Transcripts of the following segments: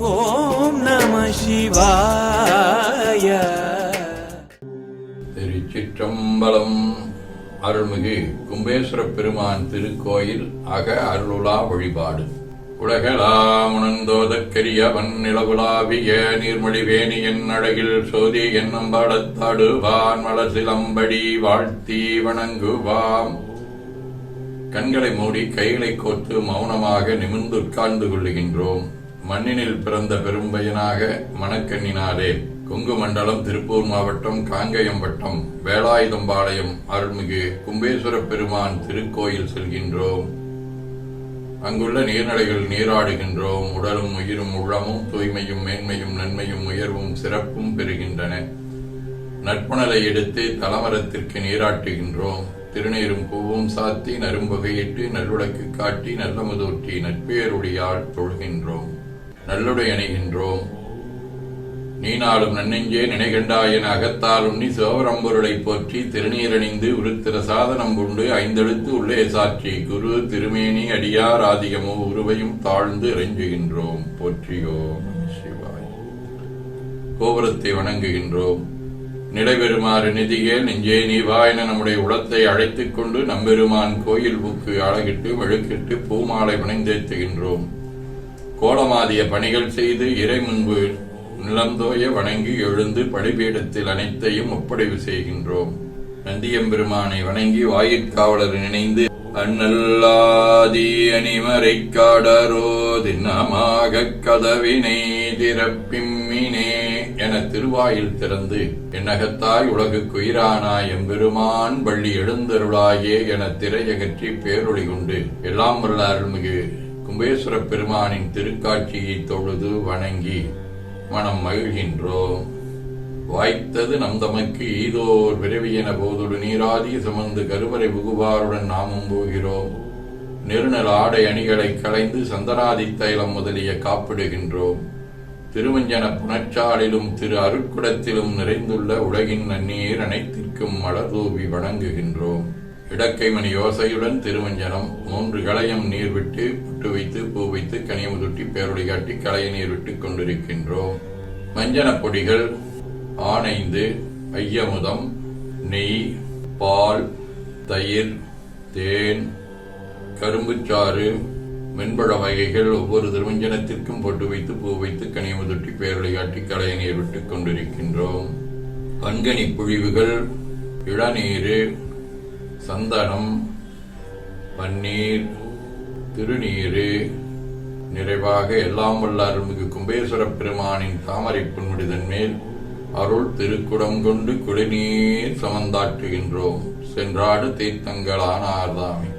ஓம் நம சிவாய. திருச்சிற்றம்பலம் அருள்மிகு கும்பேஸ்வர பெருமான் திருக்கோயில் அக அருளுலா வழிபாடு. உலகலாமுணந்தோதற்கரியவன் நிலவுலாவிய நீர்மொழிவேணி என் அழகில் சோதி என்னம்படத்தாடுவான் மலசிலம்படி வாழ்த்தி வணங்குவாம். கண்களை மூடி கைகளை கோர்த்து மௌனமாக நிமிர்ந்து உட்கார்ந்து கொள்ளுகின்றோம். மண்ணினில் பிறந்த பெரும்பயனாக மணக்கண்ணினாலே கொங்கு மண்டலம் திருப்பூர் மாவட்டம் காங்கயம் வட்டம் வேலாயுதம்பாளையம் அருள்மிகு கும்பேஸ்வர பெருமான் திருக்கோயில் செல்கின்றோம். அங்குள்ள நீர்நிலைகள் நீராடுகின்றோம். உடலும் உயிரும் உள்ளமும் தூய்மையும் மேன்மையும் நன்மையும் உயர்வும் சிறப்பும் பெறுகின்றன. நட்புணலை எடுத்து தலமரத்திற்கு நீராட்டுகின்றோம். திருநீரும் பூவும் சாத்தி நரும்பகையிட்டு நல்லுடக்கு காட்டி நல்லமுதூட்டி நட்பேருடையால் தொழுகின்றோம். நல்லுடை அணிகின்றோம். நீ நாளும் நன்னெஞ்சே நினைகண்டாய் அகத்தாலும் அகத்தால் உண்ணி சிவபரம்பொருளை போற்றி திருநீரணிந்து உருத்திர சாதனம் கொண்டு ஐந்தெழுத்து உள்ளே சாற்றி குரு திருமேனி அடியார் ஆதிகமோ உருவையும் தாழ்ந்து இறைஞ்சுகின்றோம். போற்றியோ சிவாய். கோபுரத்தை வணங்குகின்றோம். நிலைபெறுமாறு நிதியே நெஞ்சே நீ என நம்முடைய உளத்தை அழைத்துக் கொண்டு நம்பெருமான் கோயில் புக்கு அழகிட்டு மெழுக்கிட்டு பூமாலை வினைந்தேத்துகின்றோம் கோலமாதிய பணிகள் செய்து இறை முன்பு நிலந்தோய வணங்கி எழுந்து படிபீடத்தில் அனைத்தையும் ஒப்படைவு செய்கின்றோம். நந்தியம்பெருமானை வணங்கி வாயிற்காவலர் இணைந்து அண்ணல்லாதி அணிமறை காடரோ தினமாக கதவினை திறப்பிம்மினே என திருவாயில் திறந்து என்னகத்தாய் உலகுக்கு உயிரானாய் எம்பெருமான் வள்ளி எழுந்தருளாயே என திரையகற்றி பேரொளி கொண்டு எல்லாம் வல்ல அருள்மிகு கும்பேஸ்வர பெருமானின் திருக்காட்சியை தொழுது வணங்கி மனம் மகிழ்கின்றோம். வாய்த்தது நம் தமக்கு ஈதோர் விரவியன போதொடு நீராதி சுமந்து கருவறை புகுவாருடன் நாமும் போகிறோம். நெருநல் ஆடை அணிகளை களைந்து சந்தனாதி தைலம் முதலிய காப்பிடுகின்றோம். திருவஞ்சன புனச்சாலிலும் திரு அருட்குடத்திலும் நிறைந்துள்ள உலகின் நன்னீர் அனைத்திற்கும் மலர்தூவி வணங்குகின்றோம். இடக்கைமணி யோசையுடன் திருவஞ்சனம் மூன்று களையம் நீர் விட்டு புட்டு வைத்து பூ வைத்து கனியமுதுட்டி பேரொளி காட்டி களைய நீர் விட்டு கொண்டிருக்கின்றோம். மஞ்சனப் பொடிகள் ஆனைந்து ஐயமுதம் நெய் பால் தயிர் தேன் கரும்புச்சாறு மென்பழ வகைகள் ஒவ்வொரு திருமஞ்சனத்திற்கும் பொட்டு வைத்து பூ வைத்து கனியமுதுட்டி பேரொளி காட்டி களைய நீர் விட்டுக் கொண்டிருக்கின்றோம். கண்கனி புழிவுகள் இளநீரு சந்தனம் பன்னீர் திருநீரு. நிறைவாக எல்லாம் வல்ல அருள்மிகு கும்பேஸ்வர பெருமானின் தாமரை புன்முடிதன் மேல் அருள் திருக்குடம் கொண்டு குடிநீர் சமந்தாற்றுகின்றோம். சென்றாடு தீர்த்தங்களான ஆர்தாமி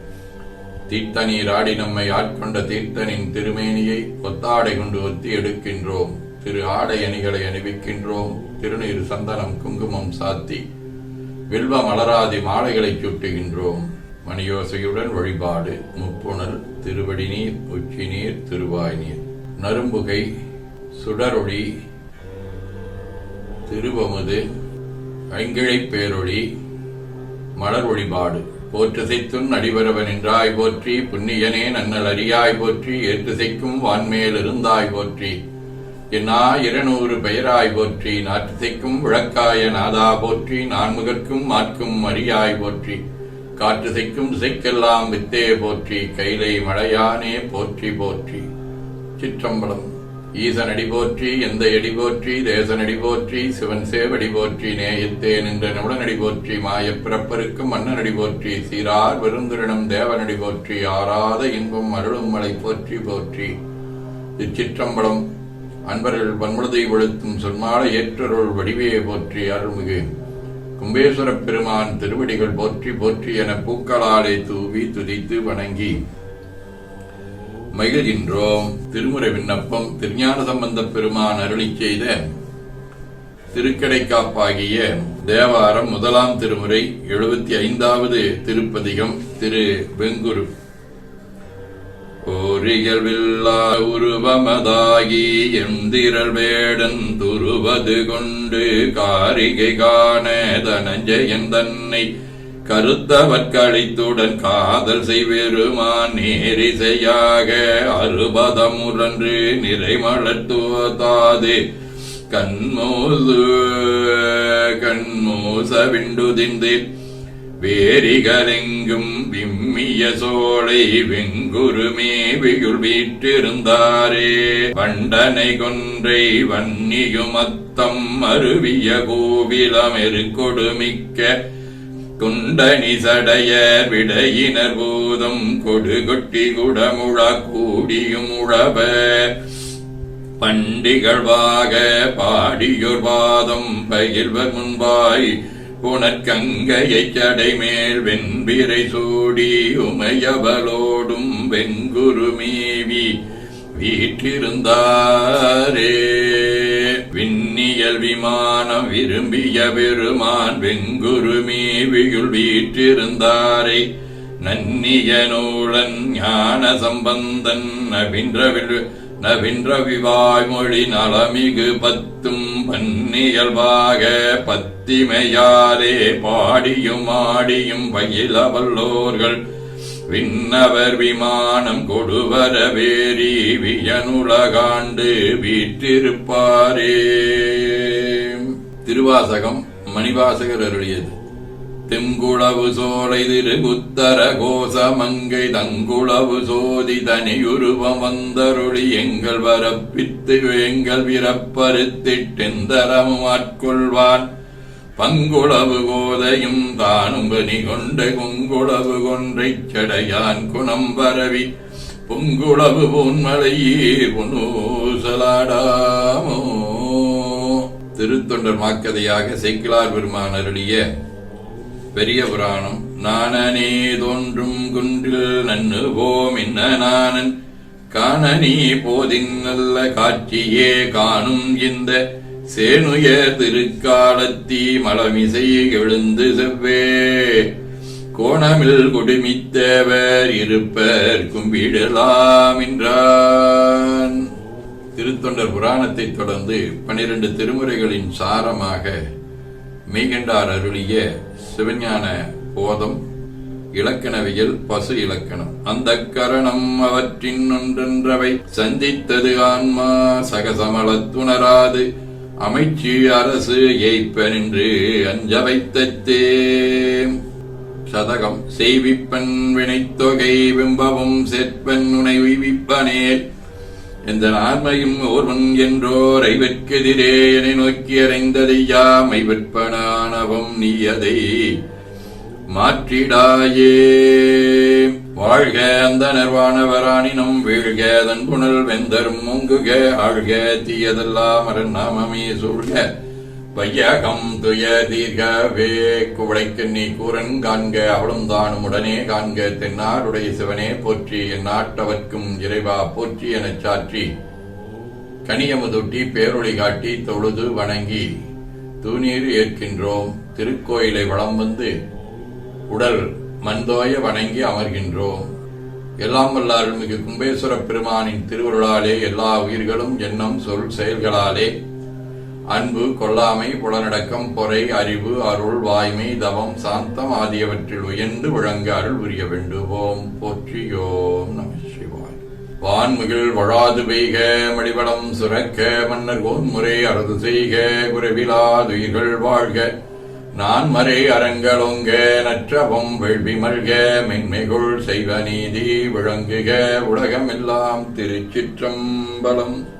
தீர்த்த நீராடி நம்மை ஆட்கொண்ட தீர்த்தனின் திருமேனியை ஒத்தாடை கொண்டு ஒத்தி எடுக்கின்றோம். திரு ஆடை அணிகளை அணிவிக்கின்றோம். திருநீர் சந்தனம் குங்குமம் சாத்தி வில்வ மலராதி மாலைகளை சுட்டுகின்றோம். மணியோசையுடன் வழிபாடு முப்புணல் திருவடி நீர் உச்சி நீர் திருவாய் நீர் நரும்புகை சுடரொளி திருவமுது ஐங்கிழை பேரொளி மலர் வழிபாடு. போற்றுசைத்துன் அடிபரவன் என்றாய் போற்றி புண்ணியனே நன்னல் அறியாய் போற்றி ஏற்றுசைக்கும் வான்மேல் இருந்தாய் போற்றி. என்னா இருநூறு பெயராய் போற்றி நாற்றுசைக்கும் விளக்காய நாதா போற்றி நான்முகற்கும் மாற்கும் அரியாய் போற்றி. காற்றுசைக்கும் திசைக்கெல்லாம் வித்தே போற்றி கைலை மழையானே போற்றி போற்றி. சிற்றம்பலம் ஈசனடி போற்றி எந்த எடி போற்றி தேசனடி போற்றி சிவன் சேவடி போற்றி நேயத்தே நின்ற நிமிடனடி போற்றி மாயப் பிறப்பருக்கும் மன்னனடி போற்றி சீரார் விருந்துரிடம் தேவனடி போற்றி ஆறாத இன்பம் அருளும் மலை போற்றி போற்றி. இச்சிற்றம்பலம் அன்பர்கள் பன்முழுதை வெளுத்தும் சொன்மால ஏற்றருள் வடிவையை போற்றி அருள்மிகு. கும்பேஸ்வர பெருமான் திருவடிகள் போற்றி போற்றி என பூக்களாலே தூவி துதித்து வணங்கி. மகிழ்கின்றோம் திருமுறை விண்ணப்பம் திருஞான சம்பந்த பெருமான் அருளி செய்த திருக்கடைக்காப்பாகிய தேவாரம் முதலாம் திருமுறை எழுபத்தி ஐந்தாவது திருப்பதிகம் திரு வெங்குரு. ஓரியல்வில்லா உருவமதாகி எந்திரல் வேடன் துருவது கொண்டு காரிகை காண தனஞ்சயன் தன்னை கருத்தவற்கழித்துடன் காதல் செய்வெருமான் நேரிசையாக அறுபதமுரன்று நிறைமலர்த்துவதாது கண்மூசு கண்மூச விண்டுதிந்தேன் வேரிகலெங்கும் விம்மிய சோலை வெங்குருமே வெகுள் வீற்றிருந்தாரே. வண்டனை கொன்றை வன்னியுமத்தம் அருவிய கோவிலமெரு கொடுமிக்க குண்டனி சடையர் விடையினர் பூதம் கொடுகொட்டி குடமுழ கூடியும் உழவ பண்டிகழ்வாக பாடியொர் பாதம் பயில்வர் முன்பாய் புனற்கங்கையைச் சடைமேல் வெண்பிரை சூடி உமையவளோடும் வெங்குருமேவி வீற்றிருந்தாரே. விண்ணியல் விமானம் விரும்பிய பெருமான் வெங்குருமேவியுள் வீற்றிருந்தாரை. நன்னிய நூலன் ஞான சம்பந்தன் நவின்றவில் நவின்றவிவாய் விவாய்மொழி நலமிகு பத்தும் பன்னியல்பாக பத்திமையாரே பாடியும் ஆடியும் பயிலவல்லோர்கள். விண்ணவர் விமானம் கொடுவர வேரி வியனுலகாண்டு வீற்றிருப்பாரே. திருவாசகம் மணிவாசகர் அருளியது. திங்குளவு சோலை திரு குத்தர கோசமங்கை தங்குளவு சோதி தனியுருவம் வந்தருளி எங்கள் வரப்பித்து எங்கள் விரப்பருத்திட்டெந்தரமும் ஆட்கொள்வான். பங்குளவு கோதையும் தானும் பனி கொண்ட குங்குளவு கொன்றைச் செடையான் குணம் பரவி. பொங்குளவு பொன்மலையே புனூசலாடாமோ திருத்தொண்டர் மாக்கதையாக சேக்கிலார் பெருமான் பெரிய புராணம் நானனே தோன்றும் குன்றில் நன்னு போம் என்ன நானன் காணனி போதின் நல்ல காட்சியே காணும் இந்த சேனுய திருக்காலத்தி மலமிசை எழுந்து செவ்வே. கோணமில் குடுமித்தவர் இருப்பர் கும்பிடலாம் என்றான் திருத்தொண்டர் புராணத்தைத் தொடர்ந்து பனிரெண்டு திருமுறைகளின் சாரமாக மெய்கண்டார் அருளிய சிவஞான போதம் இலக்கணவியல் பசு இலக்கணம். அந்த கரணம் அவற்றின் ஒன்றென்றவை சந்தித்தது ஆன்மா சகசமளத்துணராது அமைச்சு அரசு ஏய்ப்ப நின்று அஞ்ச வைத்தே சதகம் செய்விப்பன் வினைத்தொகை பிம்பவும் சேர்ப்பன் உனை உய்விப்பனேல் எந்த ஆண்மையும் ஒருவன் என்றோர் ஐவர்க்கெதிரே என நோக்கி அறைந்ததையாமை விற்பனானவம் நீயதை. மாற்றிடாயே. வாழ்க அந்த நிர்வாணவராணினம் வீழ்க அதன் புனல் வெந்தரும் முங்குக ஆழ்க தீயதெல்லாம் அரண் நாமமே சொல்க வையகம் துய தீர்கவே குவளைக்கு நீ கூறன் காண்க அவளும் தானும் உடனே காண்க தென்னாருடைய சிவனே போற்றி என் நாட்டவர்க்கும் இறைவா போற்றி எனச் சாற்றி. கனியமுதொட்டி பேரொளி காட்டி தொழுது வணங்கி தூநீர் ஏற்கின்றோம் திருக்கோயிலை வளம் வந்து உடல் மந்தோய வணங்கி அமர்கின்றோம். எல்லாம் வல்ல அருள்மிகு கும்பேஸ்வர பெருமானின் திருவருளாலே எல்லா உயிர்களும் எண்ணம் சொல் செயல்களாலே அன்பு கொல்லாமை புலனடக்கம் பொறை அறிவு அருள் வாய்மை தவம் சாந்தம் ஆகியவற்றில் உயர்ந்து விளங்க அருள் புரிய வேண்டுவோம். போற்றியோம் நம சிவாய். வான்முகில் வழாது பெய்க மடிவளம் சுரக்க மன்னர் கோன்முறை அரது செய்க குறைவிலாதுயிர்கள் வாழ்க. நான் மறை அரங்கலொங்க நற்றவம் வெள்வி மல்க மென்மைகுள் செய்வ நீதி விளங்குக உலகமெல்லாம் திருச்சிற்றம்பலம்.